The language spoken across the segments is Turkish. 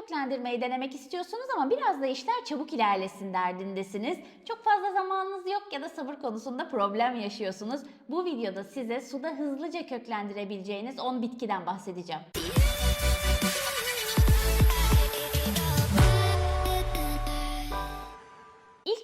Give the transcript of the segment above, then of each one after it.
köklendirmeyi denemek istiyorsunuz ama biraz da işler çabuk ilerlesin derdindesiniz. Çok fazla zamanınız yok ya da sabır konusunda problem yaşıyorsunuz. Bu videoda size suda hızlıca köklendirebileceğiniz 10 bitkiden bahsedeceğim.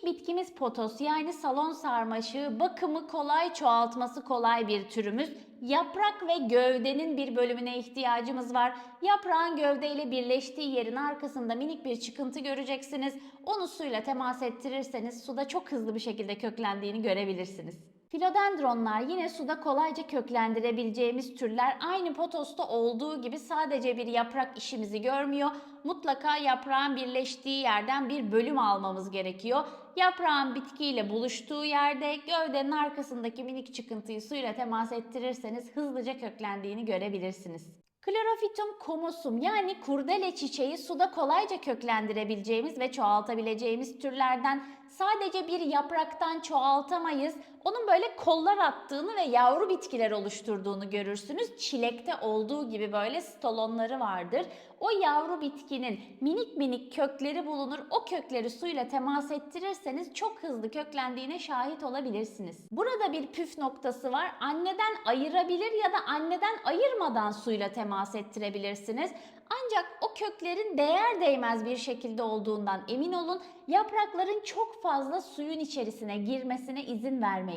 Bitkimiz potos yani salon sarmaşığı. Bakımı kolay, çoğaltması kolay bir türümüz. Yaprak ve gövdenin bir bölümüne ihtiyacımız var. Yaprağın gövdeyle birleştiği yerin arkasında minik bir çıkıntı göreceksiniz. Onu suyla temas ettirirseniz suda çok hızlı bir şekilde köklendiğini görebilirsiniz. Filodendronlar yine suda kolayca köklendirebileceğimiz türler aynı potosta olduğu gibi sadece bir yaprak işimizi görmüyor. Mutlaka yaprağın birleştiği yerden bir bölüm almamız gerekiyor. Yaprağın bitkiyle buluştuğu yerde gövdenin arkasındaki minik çıkıntıyı suyla temas ettirirseniz hızlıca köklendiğini görebilirsiniz. Klorofitum comosum yani kurdele çiçeği suda kolayca köklendirebileceğimiz ve çoğaltabileceğimiz türlerden sadece bir yapraktan çoğaltamayız. Onun böyle kollar attığını ve yavru bitkiler oluşturduğunu görürsünüz. Çilekte olduğu gibi böyle stolonları vardır. O yavru bitkinin minik minik kökleri bulunur. O kökleri suyla temas ettirirseniz çok hızlı köklendiğine şahit olabilirsiniz. Burada bir püf noktası var. Anneden ayırabilir ya da anneden ayırmadan suyla temas ettirebilirsiniz. Ancak o köklerin değer değmez bir şekilde olduğundan emin olun. Yaprakların çok fazla suyun içerisine girmesine izin vermeyin.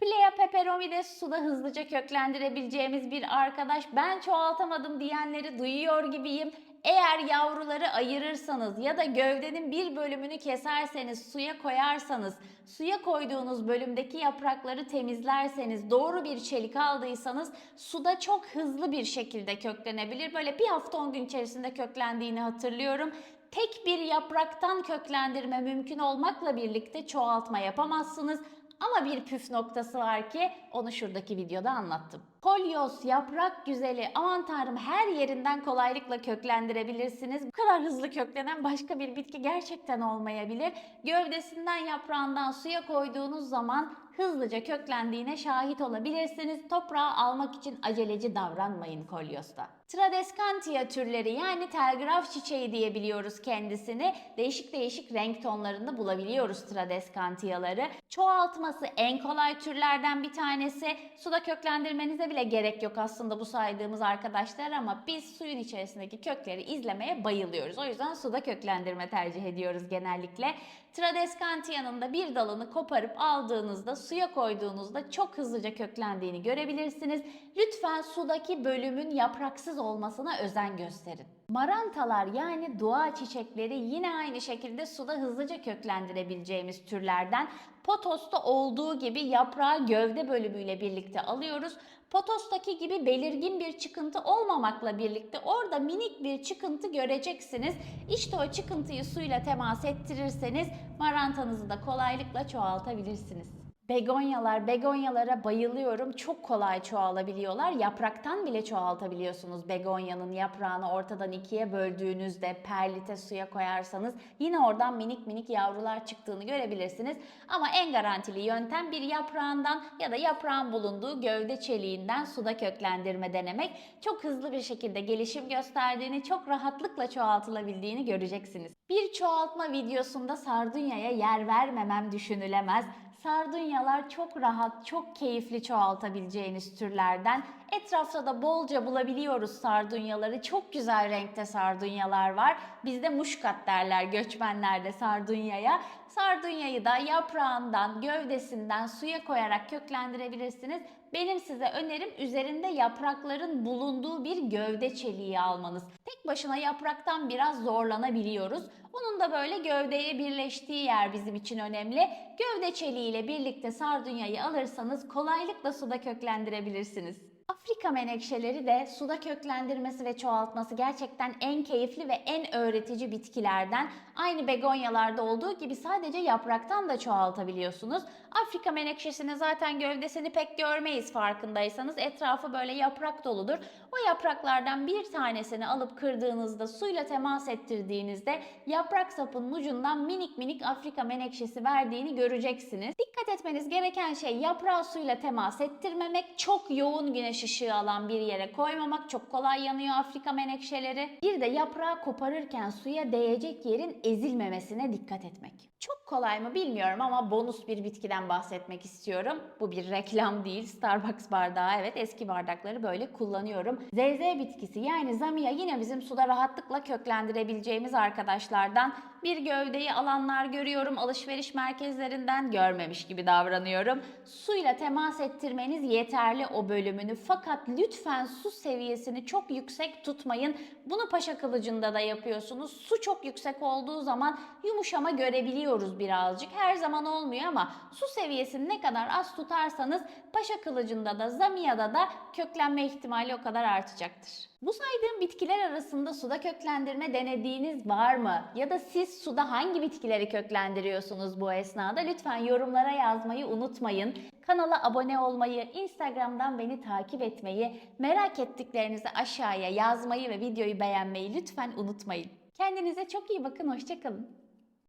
Plea peperomides suda hızlıca köklendirebileceğimiz bir arkadaş. Ben çoğaltamadım diyenleri duyuyor gibiyim. Eğer yavruları ayırırsanız ya da gövdenin bir bölümünü keserseniz, suya koyarsanız, suya koyduğunuz bölümdeki yaprakları temizlerseniz, doğru bir çelik aldıysanız suda çok hızlı bir şekilde köklenebilir. Böyle bir hafta 10 gün içerisinde köklendiğini hatırlıyorum. Tek bir yapraktan köklendirme mümkün olmakla birlikte çoğaltma yapamazsınız. Ama bir püf noktası var ki onu şuradaki videoda anlattım. Kolyos, yaprak güzeli, aman tanrım her yerinden kolaylıkla köklendirebilirsiniz. Bu kadar hızlı köklenen başka bir bitki gerçekten olmayabilir. Gövdesinden yaprağından suya koyduğunuz zaman hızlıca köklendiğine şahit olabilirsiniz. Toprağı almak için aceleci davranmayın kolyosta. Tradescantia türleri yani telgraf çiçeği diyebiliyoruz kendisini. Değişik değişik renk tonlarında bulabiliyoruz Tradescantiaları. Çoğaltması en kolay türlerden bir tanesi. Suda köklendirmenize bile gerek yok aslında bu saydığımız arkadaşlar ama biz suyun içerisindeki kökleri izlemeye bayılıyoruz. O yüzden suda köklendirme tercih ediyoruz genellikle. Tradescantia'nın da bir dalını koparıp aldığınızda suya koyduğunuzda çok hızlıca köklendiğini görebilirsiniz. Lütfen sudaki bölümün yapraksız olmasına özen gösterin. Marantalar yani dua çiçekleri yine aynı şekilde suda hızlıca köklendirebileceğimiz türlerden. Potos'ta olduğu gibi yaprağı gövde bölümüyle birlikte alıyoruz. Potos'taki gibi belirgin bir çıkıntı olmamakla birlikte orada minik bir çıkıntı göreceksiniz. İşte o çıkıntıyı suyla temas ettirirseniz marantanızı da kolaylıkla çoğaltabilirsiniz. Begonyalar, begonyalara bayılıyorum. Çok kolay çoğalabiliyorlar. Yapraktan bile çoğaltabiliyorsunuz begonyanın yaprağını ortadan ikiye böldüğünüzde perlite suya koyarsanız yine oradan minik minik yavrular çıktığını görebilirsiniz. Ama en garantili yöntem bir yaprağından ya da yaprağın bulunduğu gövde çeliğinden suda köklendirme denemek. Çok hızlı bir şekilde gelişim gösterdiğini, çok rahatlıkla çoğaltılabildiğini göreceksiniz. Bir çoğaltma videosunda sardunyaya yer vermemem düşünülemez. Sardunyalar çok rahat, çok keyifli çoğaltabileceğiniz türlerden. Etrafta da bolca bulabiliyoruz sardunyaları. Çok güzel renkte sardunyalar var. Bizde muşkat derler göçmenlerde sardunyaya. Sardunyayı da yaprağından, gövdesinden suya koyarak köklendirebilirsiniz. Benim size önerim üzerinde yaprakların bulunduğu bir gövde çeliği almanız. Tek başına yapraktan biraz zorlanabiliyoruz. Onun da böyle gövdeye birleştiği yer bizim için önemli. Gövde çeliği ile birlikte sardunyayı alırsanız kolaylıkla suda köklendirebilirsiniz. Afrika menekşeleri de suda köklendirmesi ve çoğaltması gerçekten en keyifli ve en öğretici bitkilerden. Aynı begonyalarda olduğu gibi sadece yapraktan da çoğaltabiliyorsunuz. Afrika menekşesini zaten gövdesini pek görmeyiz farkındaysanız. Etrafı böyle yaprak doludur. O yapraklardan bir tanesini alıp kırdığınızda suyla temas ettirdiğinizde yaprak sapının ucundan minik minik Afrika menekşesi verdiğini göreceksiniz. Dikkat etmeniz gereken şey yaprağı suyla temas ettirmemek, çok yoğun güneş ışığı ışığı alan bir yere koymamak. Çok kolay yanıyor Afrika menekşeleri. Bir de yaprağı koparırken suya değecek yerin ezilmemesine dikkat etmek. Çok kolay mı bilmiyorum ama bonus bir bitkiden bahsetmek istiyorum. Bu bir reklam değil. Starbucks bardağı evet eski bardakları böyle kullanıyorum. ZZ bitkisi yani zamia yine bizim suda rahatlıkla köklendirebileceğimiz arkadaşlardan. Bir gövdeyi alanlar görüyorum alışveriş merkezlerinden görmemiş gibi davranıyorum. Suyla temas ettirmeniz yeterli o bölümünü fakat lütfen su seviyesini çok yüksek tutmayın. Bunu paşa kılıcında da yapıyorsunuz. Su çok yüksek olduğu zaman yumuşama görebiliyoruz birazcık. Her zaman olmuyor ama su seviyesini ne kadar az tutarsanız paşa kılıcında da zamiyada da köklenme ihtimali o kadar artacaktır. Bu saydığım bitkiler arasında suda köklendirme denediğiniz var mı? Ya da siz suda hangi bitkileri köklendiriyorsunuz bu esnada? Lütfen yorumlara yazmayı unutmayın. Kanala abone olmayı, Instagram'dan beni takip etmeyi, merak ettiklerinizi aşağıya yazmayı ve videoyu beğenmeyi lütfen unutmayın. Kendinize çok iyi bakın, hoşçakalın.